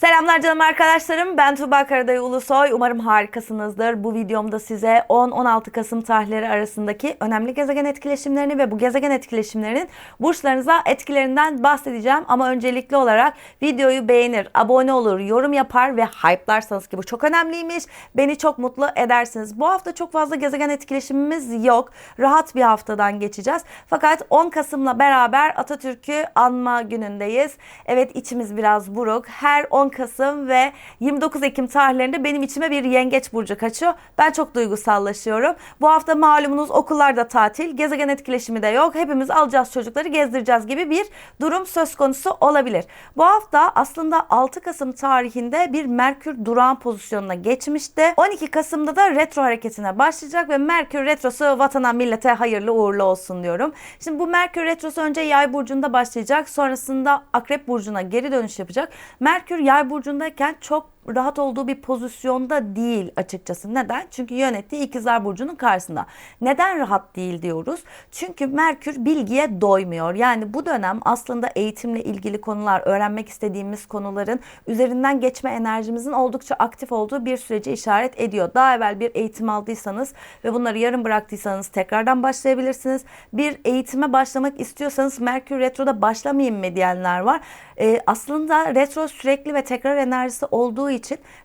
Selamlar canım arkadaşlarım. Ben Tuğba Karaday Ulusoy. Umarım harikasınızdır. Bu videomda size 10-16 Kasım tarihleri arasındaki önemli gezegen etkileşimlerini ve bu gezegen etkileşimlerinin burçlarınıza etkilerinden bahsedeceğim. Ama öncelikli olarak videoyu beğenir, abone olur, yorum yapar ve hype'larsanız ki bu çok önemliymiş. Beni çok mutlu edersiniz. Bu hafta çok fazla gezegen etkileşimimiz yok. Rahat bir haftadan geçeceğiz. Fakat 10 Kasım'la beraber Atatürk'ü anma günündeyiz. Evet içimiz biraz buruk. Her 10 Kasım ve 29 Ekim tarihlerinde benim içime bir yengeç burcu kaçıyor. Ben çok duygusallaşıyorum. Bu hafta malumunuz okullarda tatil, gezegen etkileşimi de yok. Hepimiz alacağız çocukları gezdireceğiz gibi bir durum söz konusu olabilir. Bu hafta aslında 6 Kasım tarihinde bir Merkür durağan pozisyonuna geçmişti. 12 Kasım'da da retro hareketine başlayacak ve Merkür retrosu vatana millete hayırlı uğurlu olsun diyorum. Şimdi bu Merkür retrosu önce Yay burcunda başlayacak. Sonrasında Akrep burcuna geri dönüş yapacak. Merkür Yay burcundayken çok rahat olduğu bir pozisyonda değil açıkçası. Neden? Çünkü yönettiği ikizler burcunun karşısında. Neden rahat değil diyoruz? Çünkü Merkür bilgiye doymuyor. Yani bu dönem aslında eğitimle ilgili konular, öğrenmek istediğimiz konuların üzerinden geçme enerjimizin oldukça aktif olduğu bir süreci işaret ediyor. Daha evvel bir eğitim aldıysanız ve bunları yarım bıraktıysanız tekrardan başlayabilirsiniz. Bir eğitime başlamak istiyorsanız Merkür Retro'da başlamayayım mı diyenler var. Ee, aslında retro sürekli ve tekrar enerjisi olduğu için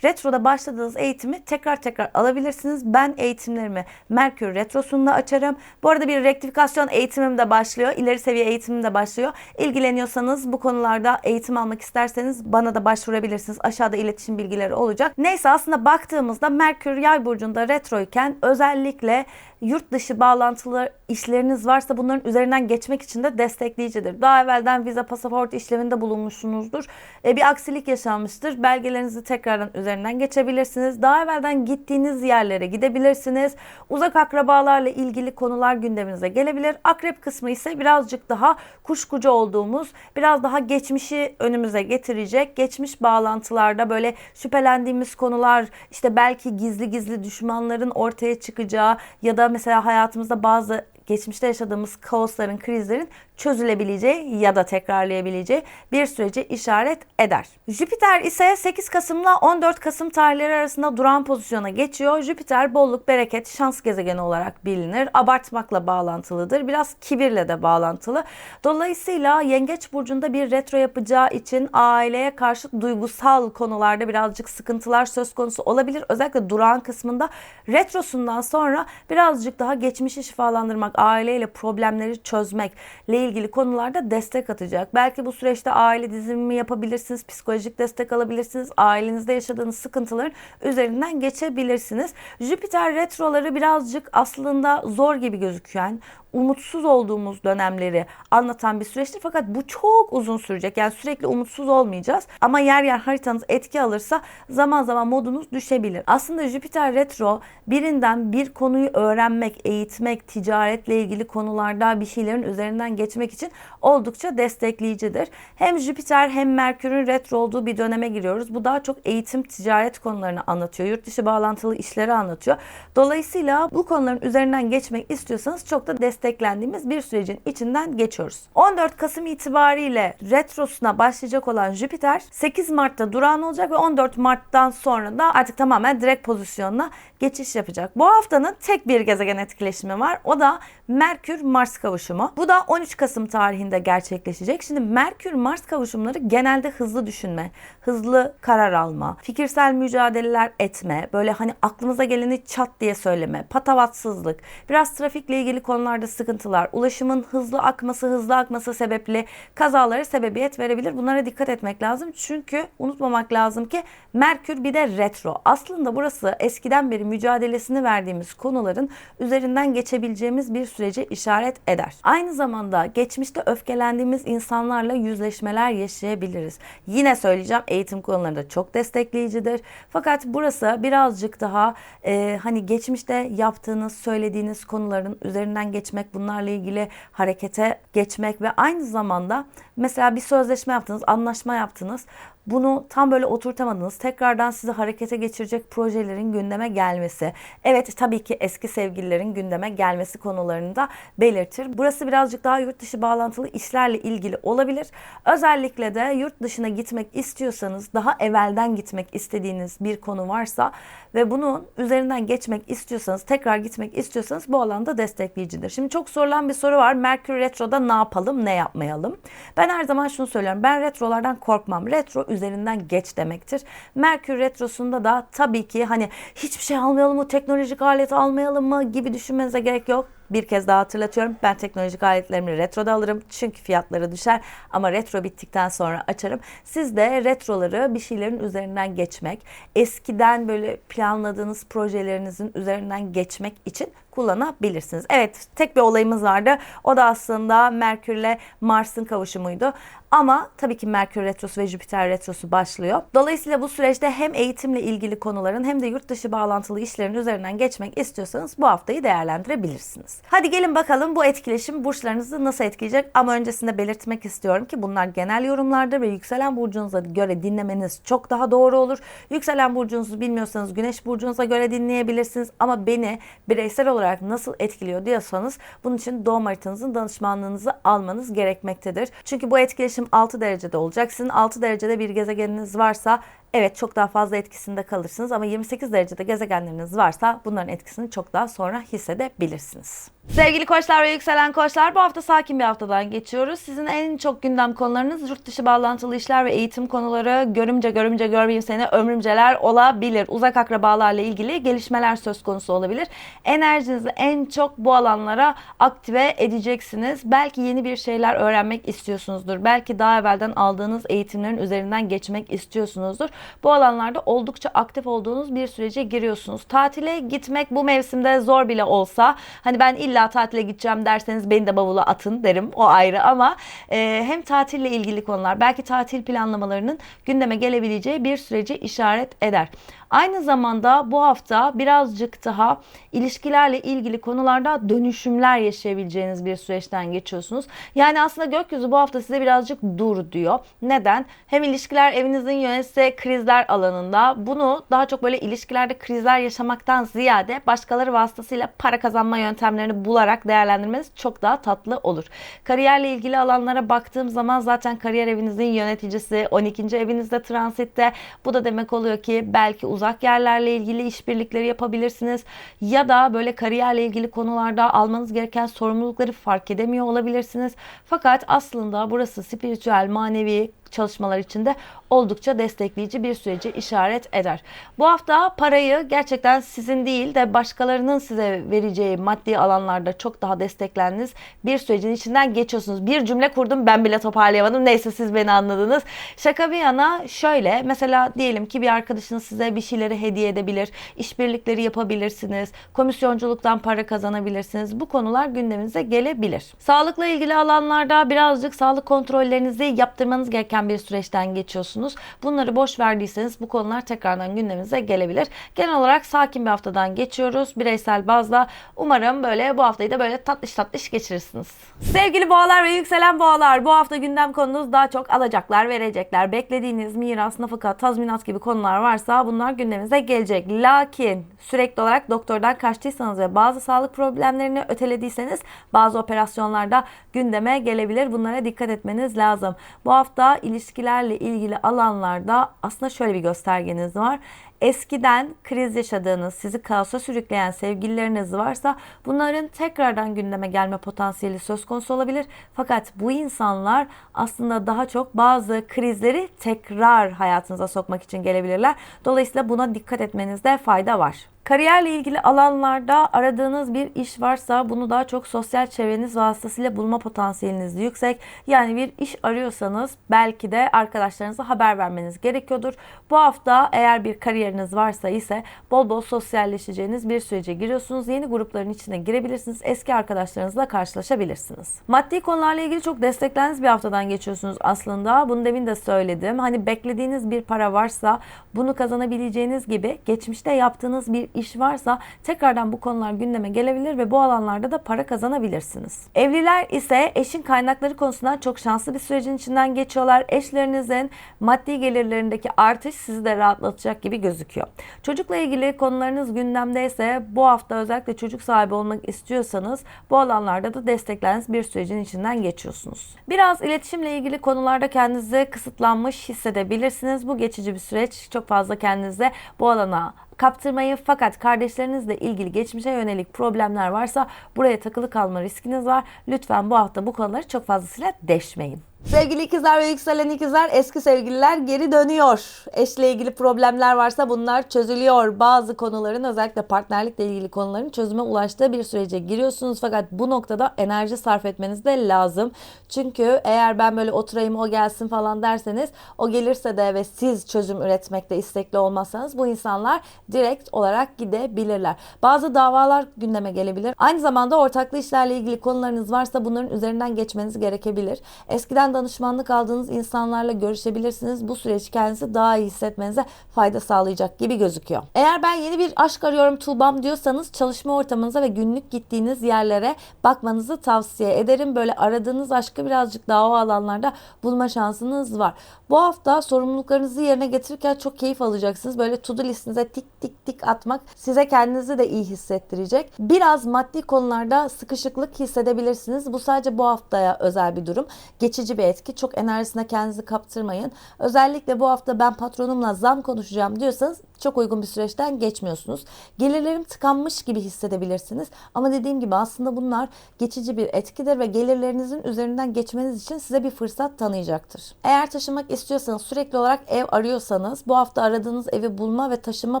retroda başladığınız eğitimi tekrar tekrar alabilirsiniz. Ben eğitimlerimi Merkür Retrosu'nda açarım. Bu arada bir rektifikasyon eğitimim de başlıyor. İleri seviye eğitimim de başlıyor. İlgileniyorsanız bu konularda eğitim almak isterseniz bana da başvurabilirsiniz. Aşağıda iletişim bilgileri olacak. Neyse aslında baktığımızda Merkür Yay burcunda retroyken özellikle yurt dışı bağlantılı işleriniz varsa bunların üzerinden geçmek için de destekleyicidir. Daha evvelden vize pasaport işleminde bulunmuşsunuzdur. E, bir aksilik yaşanmıştır. Belgelerinizi tekrardan üzerinden geçebilirsiniz. Daha evvelden gittiğiniz yerlere gidebilirsiniz. Uzak akrabalarla ilgili konular gündeminize gelebilir. Akrep kısmı ise birazcık daha kuşkucu olduğumuz, biraz daha geçmişi önümüze getirecek. Geçmiş bağlantılarda böyle şüphelendiğimiz konular, işte belki gizli gizli düşmanların ortaya çıkacağı ya da mesela hayatımızda bazı geçmişte yaşadığımız kaosların, krizlerin çözülebileceği ya da tekrarlayabileceği bir süreci işaret eder. Jüpiter ise 8 Kasım'la 14 Kasım tarihleri arasında duran pozisyona geçiyor. Jüpiter bolluk, bereket, şans gezegeni olarak bilinir. Abartmakla bağlantılıdır. Biraz kibirle de bağlantılı. Dolayısıyla Yengeç burcunda bir retro yapacağı için aileye karşı duygusal konularda birazcık sıkıntılar söz konusu olabilir. Özellikle durağan kısmında retrosundan sonra birazcık daha geçmişi şifalandırmak, aileyle problemleri çözmekle ilgili konularda destek atacak. Belki bu süreçte aile dizimi yapabilirsiniz, psikolojik destek alabilirsiniz, ailenizde yaşadığınız sıkıntıların üzerinden geçebilirsiniz. Jüpiter retroları birazcık aslında zor gibi gözüken, umutsuz olduğumuz dönemleri anlatan bir süreçtir. Fakat bu çok uzun sürecek. Yani sürekli umutsuz olmayacağız. Ama yer yer haritanız etki alırsa zaman zaman modunuz düşebilir. Aslında Jüpiter retro birinden bir konuyu öğrenmek, eğitmek, ticaretle ilgili konularda bir şeylerin üzerinden geçmek için oldukça destekleyicidir. Hem Jüpiter hem Merkür'ün retro olduğu bir döneme giriyoruz. Bu daha çok eğitim, ticaret konularını anlatıyor. Yurt dışı bağlantılı işleri anlatıyor. Dolayısıyla bu konuların üzerinden geçmek istiyorsanız çok da destek desteklendiğimiz bir sürecin içinden geçiyoruz. 14 Kasım itibariyle retrosuna başlayacak olan Jüpiter 8 Mart'ta durağan olacak ve 14 Mart'tan sonra da artık tamamen direkt pozisyonuna geçiş yapacak. Bu haftanın tek bir gezegen etkileşimi var. O da Merkür-Mars kavuşumu. Bu da 13 Kasım tarihinde gerçekleşecek. Şimdi Merkür-Mars kavuşumları genelde hızlı düşünme, hızlı karar alma, fikirsel mücadeleler etme, böyle hani aklımıza geleni çat diye söyleme, patavatsızlık, biraz trafikle ilgili konularda sıkıntılar, ulaşımın hızlı akması, hızlı akması sebeple kazalara sebebiyet verebilir. Bunlara dikkat etmek lazım. Çünkü unutmamak lazım ki Merkür bir de retro. Aslında burası eskiden beri mücadelesini verdiğimiz konuların üzerinden geçebileceğimiz bir süreci işaret eder. Aynı zamanda geçmişte öfkelendiğimiz insanlarla yüzleşmeler yaşayabiliriz. Yine söyleyeceğim eğitim konularında çok destekleyicidir. Fakat burası birazcık daha e, hani geçmişte yaptığınız, söylediğiniz konuların üzerinden geçmek, bunlarla ilgili harekete geçmek ve aynı zamanda mesela bir sözleşme yaptınız, anlaşma yaptınız. Bunu tam böyle oturtamadınız. Tekrardan sizi harekete geçirecek projelerin gündeme gelmesi. Evet tabii ki eski sevgililerin gündeme gelmesi konularını da belirtir. Burası birazcık daha yurt dışı bağlantılı işlerle ilgili olabilir. Özellikle de yurt dışına gitmek istiyorsanız, daha evvelden gitmek istediğiniz bir konu varsa ve bunun üzerinden geçmek istiyorsanız, tekrar gitmek istiyorsanız bu alanda destekleyicidir. Şimdi çok sorulan bir soru var. Merkür Retro'da ne yapalım, ne yapmayalım? Ben her zaman şunu söylüyorum. Ben retrolardan korkmam. Retro üzerinden geç demektir. Merkür Retro'sunda da tabii ki hani hiçbir şey almayalım mı, teknolojik alet almayalım mı gibi düşünmenize gerek yok. Bir kez daha hatırlatıyorum. Ben teknolojik aletlerimi retroda alırım. Çünkü fiyatları düşer. Ama retro bittikten sonra açarım. Siz de retroları bir şeylerin üzerinden geçmek, eskiden böyle planladığınız projelerinizin üzerinden geçmek için kullanabilirsiniz. Evet tek bir olayımız vardı. O da aslında Merkürle Mars'ın kavuşumuydu. Ama tabii ki Merkür Retrosu ve Jüpiter Retrosu başlıyor. Dolayısıyla bu süreçte hem eğitimle ilgili konuların hem de yurt dışı bağlantılı işlerin üzerinden geçmek istiyorsanız bu haftayı değerlendirebilirsiniz. Hadi gelin bakalım bu etkileşim burçlarınızı nasıl etkileyecek? Ama öncesinde belirtmek istiyorum ki bunlar genel yorumlardır ve yükselen burcunuza göre dinlemeniz çok daha doğru olur. Yükselen burcunuzu bilmiyorsanız güneş burcunuza göre dinleyebilirsiniz ama beni bireysel olarak nasıl etkiliyor diyorsanız bunun için doğum haritanızın danışmanlığınızı almanız gerekmektedir. Çünkü bu etkileşim 6 derecede olacak. Sizin 6 derecede bir gezegeniniz varsa Evet çok daha fazla etkisinde kalırsınız ama 28 derecede gezegenleriniz varsa bunların etkisini çok daha sonra hissedebilirsiniz. Sevgili koçlar ve yükselen koçlar bu hafta sakin bir haftadan geçiyoruz. Sizin en çok gündem konularınız yurt dışı bağlantılı işler ve eğitim konuları görümce görümce görmeyeyim seni ömrümceler olabilir. Uzak akrabalarla ilgili gelişmeler söz konusu olabilir. Enerjinizi en çok bu alanlara aktive edeceksiniz. Belki yeni bir şeyler öğrenmek istiyorsunuzdur. Belki daha evvelden aldığınız eğitimlerin üzerinden geçmek istiyorsunuzdur. Bu alanlarda oldukça aktif olduğunuz bir sürece giriyorsunuz. Tatile gitmek bu mevsimde zor bile olsa hani ben illa tatile gideceğim derseniz beni de bavula atın derim o ayrı ama e, hem tatille ilgili konular belki tatil planlamalarının gündeme gelebileceği bir süreci işaret eder. Aynı zamanda bu hafta birazcık daha ilişkilerle ilgili konularda dönüşümler yaşayabileceğiniz bir süreçten geçiyorsunuz. Yani aslında gökyüzü bu hafta size birazcık dur diyor. Neden? Hem ilişkiler evinizin yönetse krizler alanında bunu daha çok böyle ilişkilerde krizler yaşamaktan ziyade başkaları vasıtasıyla para kazanma yöntemlerini bularak değerlendirmeniz çok daha tatlı olur. Kariyerle ilgili alanlara baktığım zaman zaten kariyer evinizin yöneticisi 12. evinizde transitte. Bu da demek oluyor ki belki uzun uzak yerlerle ilgili işbirlikleri yapabilirsiniz. Ya da böyle kariyerle ilgili konularda almanız gereken sorumlulukları fark edemiyor olabilirsiniz. Fakat aslında burası spiritüel, manevi çalışmalar içinde oldukça destekleyici bir süreci işaret eder. Bu hafta parayı gerçekten sizin değil de başkalarının size vereceği maddi alanlarda çok daha desteklendiğiniz bir sürecin içinden geçiyorsunuz. Bir cümle kurdum ben bile toparlayamadım. Neyse siz beni anladınız. Şaka bir yana şöyle mesela diyelim ki bir arkadaşınız size bir şeyleri hediye edebilir. işbirlikleri yapabilirsiniz. Komisyonculuktan para kazanabilirsiniz. Bu konular gündeminize gelebilir. Sağlıkla ilgili alanlarda birazcık sağlık kontrollerinizi yaptırmanız gereken bir süreçten geçiyorsunuz. Bunları boş verdiyseniz bu konular tekrardan gündeminize gelebilir. Genel olarak sakin bir haftadan geçiyoruz. Bireysel bazda umarım böyle bu haftayı da böyle tatlış tatlış geçirirsiniz. Sevgili boğalar ve yükselen boğalar bu hafta gündem konunuz daha çok alacaklar, verecekler. Beklediğiniz miras, nafaka, tazminat gibi konular varsa bunlar gündeminize gelecek. Lakin sürekli olarak doktordan kaçtıysanız ve bazı sağlık problemlerini ötelediyseniz bazı operasyonlarda gündeme gelebilir. Bunlara dikkat etmeniz lazım. Bu hafta ilişkilerle ilgili alanlarda aslında şöyle bir göstergeniz var. Eskiden kriz yaşadığınız, sizi kaosa sürükleyen sevgilileriniz varsa bunların tekrardan gündeme gelme potansiyeli söz konusu olabilir. Fakat bu insanlar aslında daha çok bazı krizleri tekrar hayatınıza sokmak için gelebilirler. Dolayısıyla buna dikkat etmenizde fayda var. Kariyerle ilgili alanlarda aradığınız bir iş varsa bunu daha çok sosyal çevreniz vasıtasıyla bulma potansiyeliniz yüksek. Yani bir iş arıyorsanız belki de arkadaşlarınıza haber vermeniz gerekiyordur. Bu hafta eğer bir kariyeriniz varsa ise bol bol sosyalleşeceğiniz bir sürece giriyorsunuz. Yeni grupların içine girebilirsiniz. Eski arkadaşlarınızla karşılaşabilirsiniz. Maddi konularla ilgili çok desteklendiğiniz bir haftadan geçiyorsunuz aslında. Bunu demin de söyledim. Hani beklediğiniz bir para varsa bunu kazanabileceğiniz gibi geçmişte yaptığınız bir iş varsa tekrardan bu konular gündeme gelebilir ve bu alanlarda da para kazanabilirsiniz. Evliler ise eşin kaynakları konusunda çok şanslı bir sürecin içinden geçiyorlar. Eşlerinizin maddi gelirlerindeki artış sizi de rahatlatacak gibi gözüküyor. Çocukla ilgili konularınız gündemdeyse bu hafta özellikle çocuk sahibi olmak istiyorsanız bu alanlarda da destekleriniz bir sürecin içinden geçiyorsunuz. Biraz iletişimle ilgili konularda kendinizi kısıtlanmış hissedebilirsiniz. Bu geçici bir süreç. Çok fazla kendinize bu alana kaptırmayın. Fakat kardeşlerinizle ilgili geçmişe yönelik problemler varsa buraya takılı kalma riskiniz var. Lütfen bu hafta bu konuları çok fazlasıyla deşmeyin. Sevgili ikizler ve yükselen ikizler eski sevgililer geri dönüyor. Eşle ilgili problemler varsa bunlar çözülüyor. Bazı konuların özellikle partnerlikle ilgili konuların çözüme ulaştığı bir sürece giriyorsunuz. Fakat bu noktada enerji sarf etmeniz de lazım. Çünkü eğer ben böyle oturayım o gelsin falan derseniz o gelirse de ve siz çözüm üretmekte istekli olmazsanız bu insanlar direkt olarak gidebilirler. Bazı davalar gündeme gelebilir. Aynı zamanda ortaklı işlerle ilgili konularınız varsa bunların üzerinden geçmeniz gerekebilir. Eskiden danışmanlık aldığınız insanlarla görüşebilirsiniz. Bu süreç kendinizi daha iyi hissetmenize fayda sağlayacak gibi gözüküyor. Eğer ben yeni bir aşk arıyorum Tuğbam diyorsanız çalışma ortamınıza ve günlük gittiğiniz yerlere bakmanızı tavsiye ederim. Böyle aradığınız aşkı birazcık daha o alanlarda bulma şansınız var. Bu hafta sorumluluklarınızı yerine getirirken çok keyif alacaksınız. Böyle to-do listinize tik tik tik atmak size kendinizi de iyi hissettirecek. Biraz maddi konularda sıkışıklık hissedebilirsiniz. Bu sadece bu haftaya özel bir durum. Geçici bir etki. Çok enerjisine kendinizi kaptırmayın. Özellikle bu hafta ben patronumla zam konuşacağım diyorsanız çok uygun bir süreçten geçmiyorsunuz. Gelirlerim tıkanmış gibi hissedebilirsiniz. Ama dediğim gibi aslında bunlar geçici bir etkidir ve gelirlerinizin üzerinden geçmeniz için size bir fırsat tanıyacaktır. Eğer taşınmak istiyorsanız sürekli olarak ev arıyorsanız bu hafta aradığınız evi bulma ve taşınma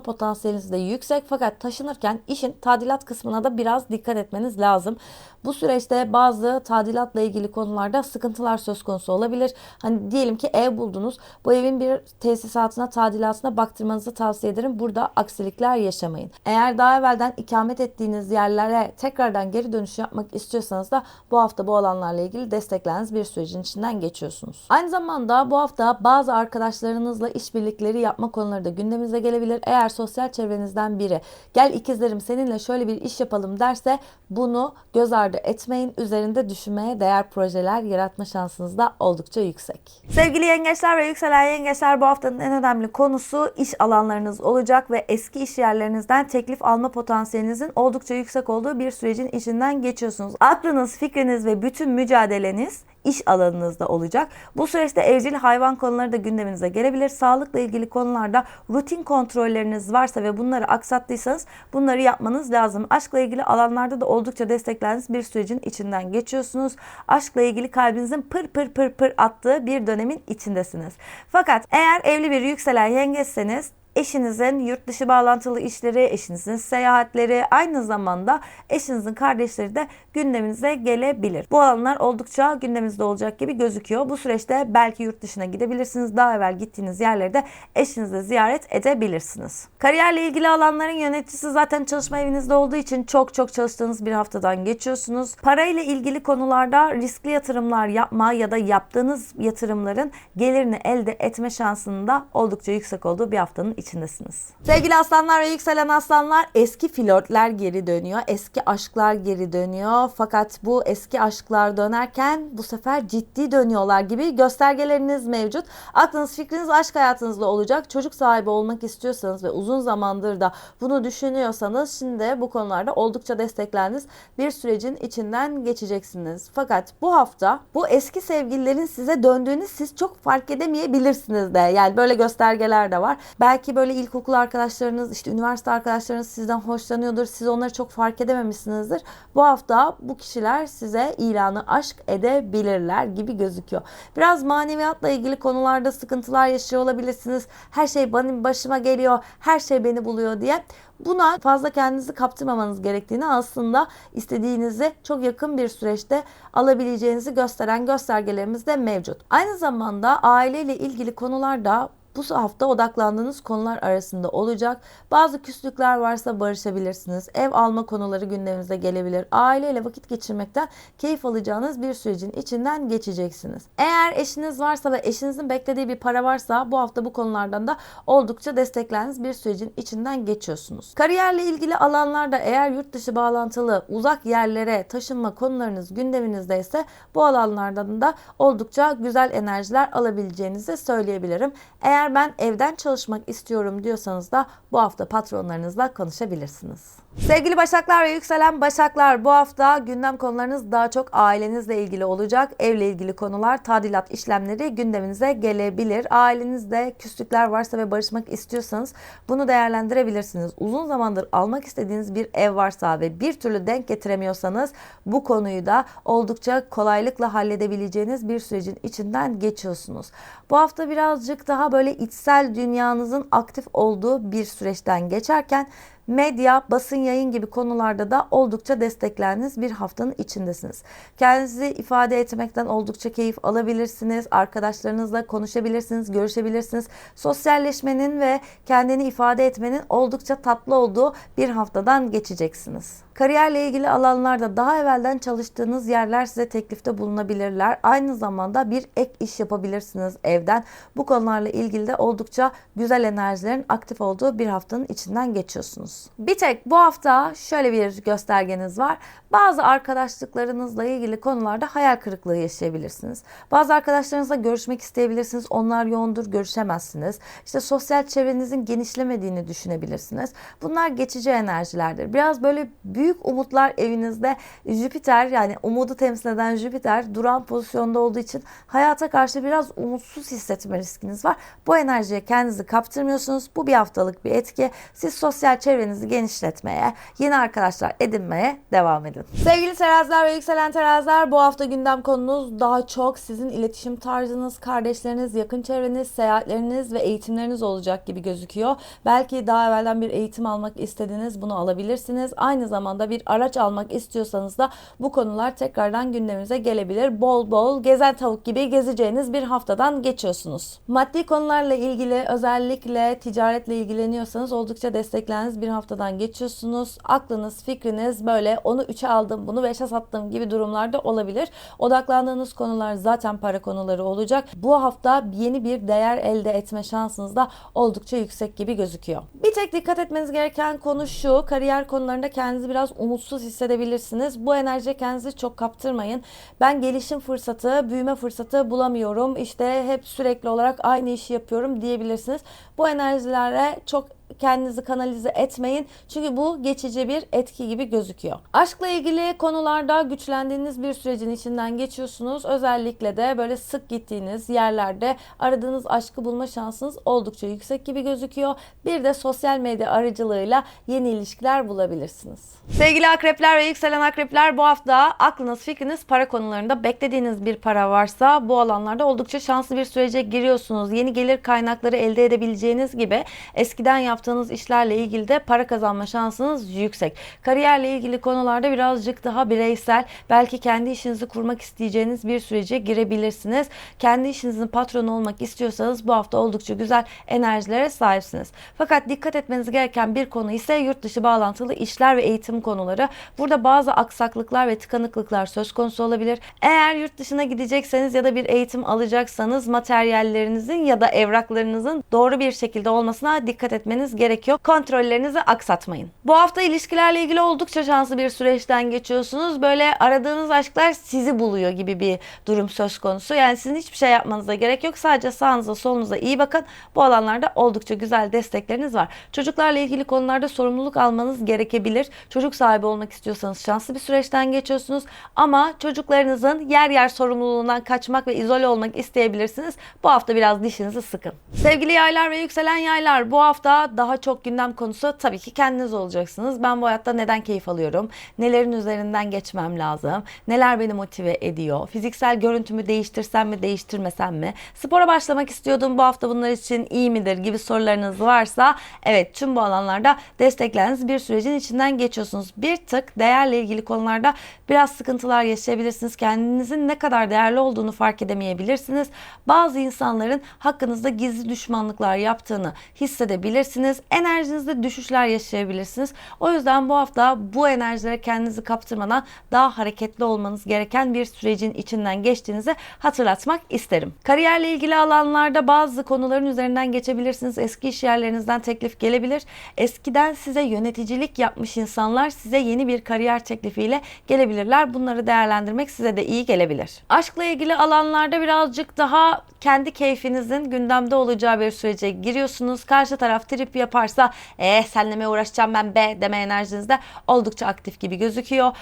potansiyeliniz de yüksek fakat taşınırken işin tadilat kısmına da biraz dikkat etmeniz lazım. Bu süreçte bazı tadilatla ilgili konularda sıkıntılar söz konusu olabilir. Hani diyelim ki ev buldunuz. Bu evin bir tesisatına, tadilatına baktırmanızı tavsiye ederim. Burada aksilikler yaşamayın. Eğer daha evvelden ikamet ettiğiniz yerlere tekrardan geri dönüş yapmak istiyorsanız da bu hafta bu alanlarla ilgili destekleriniz bir sürecin içinden geçiyorsunuz. Aynı zamanda bu hafta bazı arkadaşlarınızla işbirlikleri yapma konuları da gündeminize gelebilir. Eğer sosyal çevrenizden biri gel ikizlerim seninle şöyle bir iş yapalım derse bunu göz ardı etmeyin. Üzerinde düşünmeye değer projeler yaratma şansınız da oldukça yüksek. Sevgili yengeçler ve yükselen yengeçler bu haftanın en önemli konusu iş alanlarınız olacak ve eski iş yerlerinizden teklif alma potansiyelinizin oldukça yüksek olduğu bir sürecin içinden geçiyorsunuz. Aklınız, fikriniz ve bütün mücadeleniz iş alanınızda olacak. Bu süreçte evcil hayvan konuları da gündeminize gelebilir. Sağlıkla ilgili konularda rutin kontrolleriniz varsa ve bunları aksattıysanız bunları yapmanız lazım. Aşkla ilgili alanlarda da oldukça destekleriniz bir sürecin içinden geçiyorsunuz. Aşkla ilgili kalbinizin pır pır pır pır attığı bir dönemin içindesiniz. Fakat eğer evli bir yükselen yengeçseniz eşinizin yurt dışı bağlantılı işleri, eşinizin seyahatleri, aynı zamanda eşinizin kardeşleri de gündeminize gelebilir. Bu alanlar oldukça gündeminizde olacak gibi gözüküyor. Bu süreçte belki yurt dışına gidebilirsiniz. Daha evvel gittiğiniz yerleri de eşinizle ziyaret edebilirsiniz. Kariyerle ilgili alanların yöneticisi zaten çalışma evinizde olduğu için çok çok çalıştığınız bir haftadan geçiyorsunuz. Parayla ilgili konularda riskli yatırımlar yapma ya da yaptığınız yatırımların gelirini elde etme şansının da oldukça yüksek olduğu bir haftanın içindesiniz. Sevgili aslanlar ve yükselen aslanlar eski flörtler geri dönüyor. Eski aşklar geri dönüyor. Fakat bu eski aşklar dönerken bu sefer ciddi dönüyorlar gibi göstergeleriniz mevcut. Aklınız fikriniz aşk hayatınızda olacak. Çocuk sahibi olmak istiyorsanız ve uzun zamandır da bunu düşünüyorsanız şimdi bu konularda oldukça desteklendiğiniz bir sürecin içinden geçeceksiniz. Fakat bu hafta bu eski sevgililerin size döndüğünü siz çok fark edemeyebilirsiniz de. Yani böyle göstergeler de var. Belki böyle ilkokul arkadaşlarınız, işte üniversite arkadaşlarınız sizden hoşlanıyordur. Siz onları çok fark edememişsinizdir. Bu hafta bu kişiler size ilanı aşk edebilirler gibi gözüküyor. Biraz maneviyatla ilgili konularda sıkıntılar yaşıyor olabilirsiniz. Her şey benim başıma geliyor, her şey beni buluyor diye. Buna fazla kendinizi kaptırmamanız gerektiğini aslında istediğinizi çok yakın bir süreçte alabileceğinizi gösteren göstergelerimiz de mevcut. Aynı zamanda aileyle ilgili konularda bu hafta odaklandığınız konular arasında olacak. Bazı küslükler varsa barışabilirsiniz. Ev alma konuları gündeminize gelebilir. Aileyle vakit geçirmekten keyif alacağınız bir sürecin içinden geçeceksiniz. Eğer eşiniz varsa ve eşinizin beklediği bir para varsa bu hafta bu konulardan da oldukça desteklendiğiniz bir sürecin içinden geçiyorsunuz. Kariyerle ilgili alanlarda eğer yurt dışı bağlantılı uzak yerlere taşınma konularınız gündeminizdeyse bu alanlardan da oldukça güzel enerjiler alabileceğinizi söyleyebilirim. Eğer ben evden çalışmak istiyorum diyorsanız da bu hafta patronlarınızla konuşabilirsiniz. Sevgili Başaklar ve yükselen Başaklar bu hafta gündem konularınız daha çok ailenizle ilgili olacak. Evle ilgili konular, tadilat işlemleri gündeminize gelebilir. Ailenizde küslükler varsa ve barışmak istiyorsanız bunu değerlendirebilirsiniz. Uzun zamandır almak istediğiniz bir ev varsa ve bir türlü denk getiremiyorsanız bu konuyu da oldukça kolaylıkla halledebileceğiniz bir sürecin içinden geçiyorsunuz. Bu hafta birazcık daha böyle içsel dünyanızın aktif olduğu bir süreçten geçerken medya, basın yayın gibi konularda da oldukça desteklendiğiniz bir haftanın içindesiniz. Kendinizi ifade etmekten oldukça keyif alabilirsiniz. Arkadaşlarınızla konuşabilirsiniz, görüşebilirsiniz. Sosyalleşmenin ve kendini ifade etmenin oldukça tatlı olduğu bir haftadan geçeceksiniz. Kariyerle ilgili alanlarda daha evvelden çalıştığınız yerler size teklifte bulunabilirler. Aynı zamanda bir ek iş yapabilirsiniz evden. Bu konularla ilgili de oldukça güzel enerjilerin aktif olduğu bir haftanın içinden geçiyorsunuz. Bir tek bu hafta şöyle bir göstergeniz var. Bazı arkadaşlıklarınızla ilgili konularda hayal kırıklığı yaşayabilirsiniz. Bazı arkadaşlarınızla görüşmek isteyebilirsiniz. Onlar yoğundur, görüşemezsiniz. İşte sosyal çevrenizin genişlemediğini düşünebilirsiniz. Bunlar geçici enerjilerdir. Biraz böyle büyük umutlar evinizde Jüpiter yani umudu temsil eden Jüpiter duran pozisyonda olduğu için hayata karşı biraz umutsuz hissetme riskiniz var. Bu enerjiye kendinizi kaptırmıyorsunuz. Bu bir haftalık bir etki. Siz sosyal çevrenizi genişletmeye, yeni arkadaşlar edinmeye devam edin. Sevgili teraziler ve yükselen teraziler bu hafta gündem konunuz daha çok sizin iletişim tarzınız, kardeşleriniz, yakın çevreniz, seyahatleriniz ve eğitimleriniz olacak gibi gözüküyor. Belki daha evvelden bir eğitim almak istediniz, bunu alabilirsiniz. Aynı zamanda bir araç almak istiyorsanız da bu konular tekrardan gündeminize gelebilir. Bol bol gezen tavuk gibi gezeceğiniz bir haftadan geçiyorsunuz. Maddi konularla ilgili özellikle ticaretle ilgileniyorsanız oldukça desteklendiğiniz bir haftadan geçiyorsunuz. Aklınız, fikriniz böyle onu 3'e aldım, bunu 5'e sattım gibi durumlarda olabilir. Odaklandığınız konular zaten para konuları olacak. Bu hafta yeni bir değer elde etme şansınız da oldukça yüksek gibi gözüküyor. Bir tek dikkat etmeniz gereken konu şu. Kariyer konularında kendinizi biraz umutsuz hissedebilirsiniz. Bu enerjiye kendinizi çok kaptırmayın. Ben gelişim fırsatı, büyüme fırsatı bulamıyorum. İşte hep sürekli olarak aynı işi yapıyorum diyebilirsiniz. Bu enerjilere çok kendinizi kanalize etmeyin. Çünkü bu geçici bir etki gibi gözüküyor. Aşkla ilgili konularda güçlendiğiniz bir sürecin içinden geçiyorsunuz. Özellikle de böyle sık gittiğiniz yerlerde aradığınız aşkı bulma şansınız oldukça yüksek gibi gözüküyor. Bir de sosyal medya aracılığıyla yeni ilişkiler bulabilirsiniz. Sevgili akrepler ve yükselen akrepler bu hafta aklınız fikriniz para konularında beklediğiniz bir para varsa bu alanlarda oldukça şanslı bir sürece giriyorsunuz. Yeni gelir kaynakları elde edebileceğiniz gibi eskiden yaptığınız işlerle ilgili de para kazanma şansınız yüksek. Kariyerle ilgili konularda birazcık daha bireysel belki kendi işinizi kurmak isteyeceğiniz bir sürece girebilirsiniz. Kendi işinizin patronu olmak istiyorsanız bu hafta oldukça güzel enerjilere sahipsiniz. Fakat dikkat etmeniz gereken bir konu ise yurt dışı bağlantılı işler ve eğitim konuları. Burada bazı aksaklıklar ve tıkanıklıklar söz konusu olabilir. Eğer yurt dışına gidecekseniz ya da bir eğitim alacaksanız materyallerinizin ya da evraklarınızın doğru bir şekilde olmasına dikkat etmeniz gerekiyor. Kontrollerinizi aksatmayın. Bu hafta ilişkilerle ilgili oldukça şanslı bir süreçten geçiyorsunuz. Böyle aradığınız aşklar sizi buluyor gibi bir durum söz konusu. Yani sizin hiçbir şey yapmanıza gerek yok. Sadece sağınıza solunuza iyi bakın. Bu alanlarda oldukça güzel destekleriniz var. Çocuklarla ilgili konularda sorumluluk almanız gerekebilir. Çocuk sahibi olmak istiyorsanız şanslı bir süreçten geçiyorsunuz. Ama çocuklarınızın yer yer sorumluluğundan kaçmak ve izole olmak isteyebilirsiniz. Bu hafta biraz dişinizi sıkın. Sevgili yaylar ve yükselen yaylar bu hafta daha çok gündem konusu tabii ki kendiniz olacaksınız. Ben bu hayatta neden keyif alıyorum? Nelerin üzerinden geçmem lazım? Neler beni motive ediyor? Fiziksel görüntümü değiştirsem mi, değiştirmesem mi? Spora başlamak istiyordum bu hafta bunlar için iyi midir gibi sorularınız varsa evet tüm bu alanlarda desteklendiğiniz bir sürecin içinden geçiyorsunuz. Bir tık değerle ilgili konularda biraz sıkıntılar yaşayabilirsiniz. Kendinizin ne kadar değerli olduğunu fark edemeyebilirsiniz. Bazı insanların hakkınızda gizli düşmanlıklar yaptığını hissedebilirsiniz. Enerjinizde düşüşler yaşayabilirsiniz. O yüzden bu hafta bu enerjilere kendinizi kaptırmadan daha hareketli olmanız gereken bir sürecin içinden geçtiğinizi hatırlatmak isterim. Kariyerle ilgili alanlarda bazı konuların üzerinden geçebilirsiniz. Eski iş yerlerinizden teklif gelebilir. Eskiden size yöneticilik yapmış insanlar size yeni bir kariyer teklifiyle gelebilirler. Bunları değerlendirmek size de iyi gelebilir. Aşkla ilgili alanlarda birazcık daha kendi keyfinizin gündemde olacağı bir sürece giriyorsunuz. Karşı taraf trip yaparsa eh senle mi uğraşacağım ben be deme enerjinizde oldukça aktif gibi gözüküyor.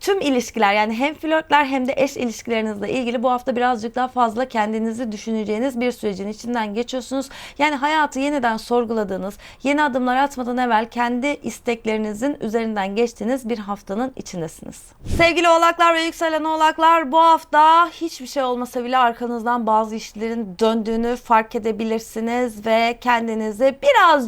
Tüm ilişkiler yani hem flörtler hem de eş ilişkilerinizle ilgili bu hafta birazcık daha fazla kendinizi düşüneceğiniz bir sürecin içinden geçiyorsunuz. Yani hayatı yeniden sorguladığınız, yeni adımlar atmadan evvel kendi isteklerinizin üzerinden geçtiğiniz bir haftanın içindesiniz. Sevgili oğlaklar ve yükselen oğlaklar bu hafta hiçbir şey olmasa bile arkanızdan bazı işlerin döndüğünü fark edebilirsiniz ve kendinizi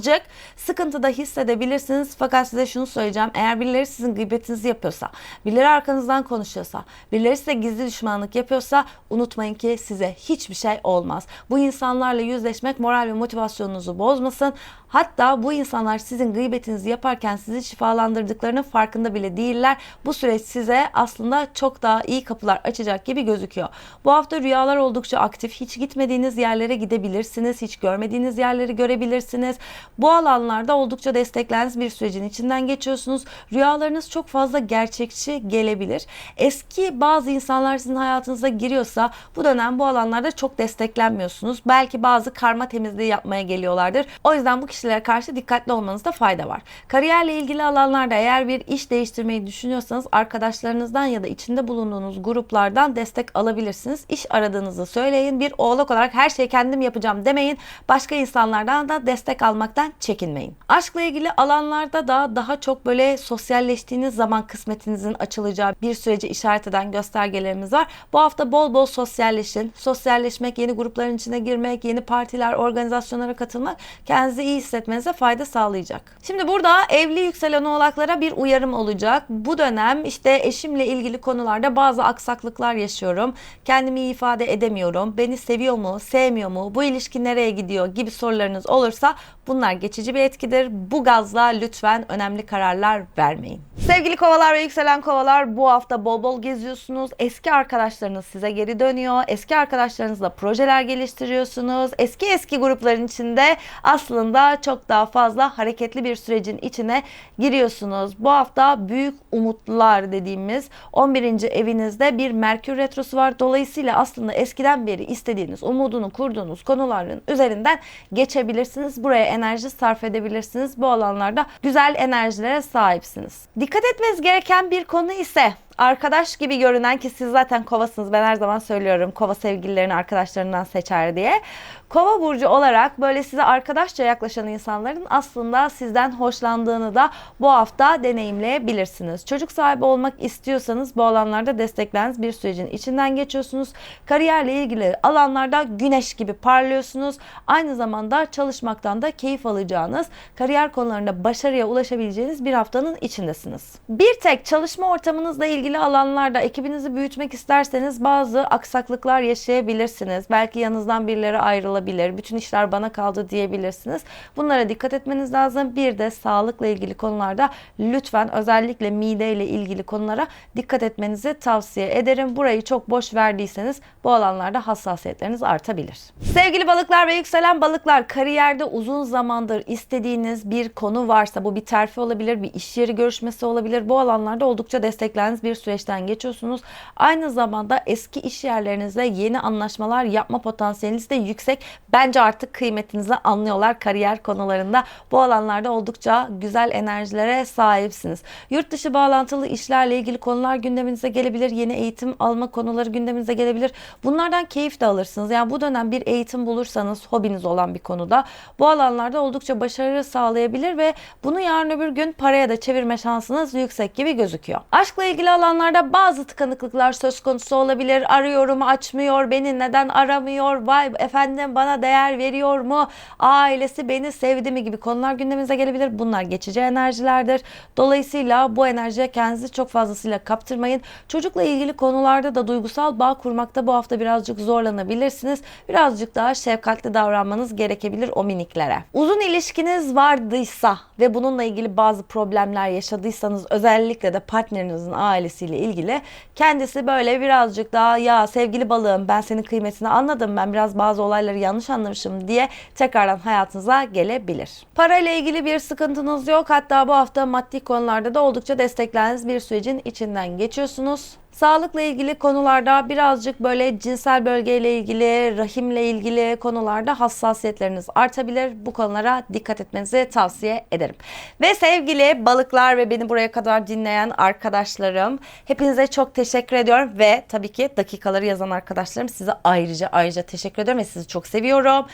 birazcık sıkıntıda hissedebilirsiniz. Fakat size şunu söyleyeceğim. Eğer birileri sizin gıybetinizi yapıyorsa, birileri arkanızdan konuşuyorsa, birileri size gizli düşmanlık yapıyorsa unutmayın ki size hiçbir şey olmaz. Bu insanlarla yüzleşmek moral ve motivasyonunuzu bozmasın. Hatta bu insanlar sizin gıybetinizi yaparken sizi şifalandırdıklarının farkında bile değiller. Bu süreç size aslında çok daha iyi kapılar açacak gibi gözüküyor. Bu hafta rüyalar oldukça aktif. Hiç gitmediğiniz yerlere gidebilirsiniz. Hiç görmediğiniz yerleri görebilirsiniz. Bu alanlarda oldukça desteklendiğiniz bir sürecin içinden geçiyorsunuz. Rüyalarınız çok fazla gerçekçi gelebilir. Eski bazı insanlar sizin hayatınıza giriyorsa bu dönem bu alanlarda çok desteklenmiyorsunuz. Belki bazı karma temizliği yapmaya geliyorlardır. O yüzden bu kişilere karşı dikkatli olmanızda fayda var. Kariyerle ilgili alanlarda eğer bir iş değiştirmeyi düşünüyorsanız arkadaşlarınızdan ya da içinde bulunduğunuz gruplardan destek alabilirsiniz. İş aradığınızı söyleyin. Bir oğlak olarak her şeyi kendim yapacağım demeyin. Başka insanlardan da destek almaktan çekinmeyin. Aşkla ilgili alanlarda da daha çok böyle sosyalleştiğiniz zaman kısmetinizin açılacağı bir süreci işaret eden göstergelerimiz var. Bu hafta bol bol sosyalleşin. Sosyalleşmek, yeni grupların içine girmek, yeni partiler, organizasyonlara katılmak kendinizi iyi hissetmenize fayda sağlayacak. Şimdi burada evli yükselen oğlaklara bir uyarım olacak. Bu dönem işte eşimle ilgili konularda bazı aksaklıklar yaşıyorum. Kendimi ifade edemiyorum. Beni seviyor mu, sevmiyor mu, bu ilişki nereye gidiyor gibi sorularınız olursa bunlar geçici bir etkidir. Bu gazla lütfen önemli kararlar vermeyin. Sevgili kovalar ve yükselen kovalar bu hafta bol bol geziyorsunuz. Eski arkadaşlarınız size geri dönüyor. Eski arkadaşlarınızla projeler geliştiriyorsunuz. Eski eski grupların içinde aslında çok daha fazla hareketli bir sürecin içine giriyorsunuz. Bu hafta büyük umutlar dediğimiz 11. evinizde bir Merkür retrosu var. Dolayısıyla aslında eskiden beri istediğiniz, umudunu kurduğunuz konuların üzerinden geçebilirsiniz. Buraya enerji sarf edebilirsiniz. Bu alanlarda güzel enerjilere sahipsiniz. Dikkat etmeniz gereken bir konu ise arkadaş gibi görünen ki siz zaten kovasınız. Ben her zaman söylüyorum kova sevgililerini arkadaşlarından seçer diye. Kova burcu olarak böyle size arkadaşça yaklaşan insanların aslında sizden hoşlandığını da bu hafta deneyimleyebilirsiniz. Çocuk sahibi olmak istiyorsanız bu alanlarda desteklendiğiniz bir sürecin içinden geçiyorsunuz. Kariyerle ilgili alanlarda güneş gibi parlıyorsunuz. Aynı zamanda çalışmaktan da keyif alacağınız, kariyer konularında başarıya ulaşabileceğiniz bir haftanın içindesiniz. Bir tek çalışma ortamınızla ilgili alanlarda ekibinizi büyütmek isterseniz bazı aksaklıklar yaşayabilirsiniz. Belki yanınızdan birileri ayrılabilir. Bütün işler bana kaldı diyebilirsiniz. Bunlara dikkat etmeniz lazım. Bir de sağlıkla ilgili konularda lütfen özellikle mide ile ilgili konulara dikkat etmenizi tavsiye ederim. Burayı çok boş verdiyseniz bu alanlarda hassasiyetleriniz artabilir. Sevgili balıklar ve yükselen balıklar kariyerde uzun zamandır istediğiniz bir konu varsa bu bir terfi olabilir, bir iş yeri görüşmesi olabilir. Bu alanlarda oldukça desteklendiğiniz bir süreçten geçiyorsunuz. Aynı zamanda eski iş yerlerinizle yeni anlaşmalar yapma potansiyeliniz de yüksek. Bence artık kıymetinizi anlıyorlar kariyer konularında. Bu alanlarda oldukça güzel enerjilere sahipsiniz. Yurt dışı bağlantılı işlerle ilgili konular gündeminize gelebilir. Yeni eğitim alma konuları gündeminize gelebilir. Bunlardan keyif de alırsınız. Yani bu dönem bir eğitim bulursanız hobiniz olan bir konuda bu alanlarda oldukça başarı sağlayabilir ve bunu yarın öbür gün paraya da çevirme şansınız yüksek gibi gözüküyor. Aşkla ilgili alanlarda bazı tıkanıklıklar söz konusu olabilir. Arıyorum açmıyor, beni neden aramıyor, vay efendim bana değer veriyor mu, ailesi beni sevdi mi gibi konular gündeminize gelebilir. Bunlar geçici enerjilerdir. Dolayısıyla bu enerjiye kendinizi çok fazlasıyla kaptırmayın. Çocukla ilgili konularda da duygusal bağ kurmakta bu hafta birazcık zorlanabilirsiniz. Birazcık daha şefkatli davranmanız gerekebilir o miniklere. Uzun ilişkiniz vardıysa ve bununla ilgili bazı problemler yaşadıysanız özellikle de partnerinizin ailesiyle ilgili kendisi böyle birazcık daha ya sevgili balığım ben senin kıymetini anladım ben biraz bazı olayları yanlış anlamışım diye tekrardan hayatınıza gelebilir. Parayla ilgili bir sıkıntınız yok hatta bu hafta maddi konularda da oldukça desteklendiğiniz bir sürecin içinden geçiyorsunuz. Sağlıkla ilgili konularda birazcık böyle cinsel bölgeyle ilgili, rahimle ilgili konularda hassasiyetleriniz artabilir. Bu konulara dikkat etmenizi tavsiye ederim. Ve sevgili balıklar ve beni buraya kadar dinleyen arkadaşlarım, hepinize çok teşekkür ediyorum ve tabii ki dakikaları yazan arkadaşlarım size ayrıca ayrıca teşekkür ediyorum ve sizi çok seviyorum.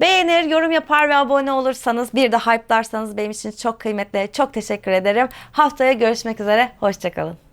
Beğenir, yorum yapar ve abone olursanız bir de hype'larsanız benim için çok kıymetli. Çok teşekkür ederim. Haftaya görüşmek üzere. Hoşçakalın.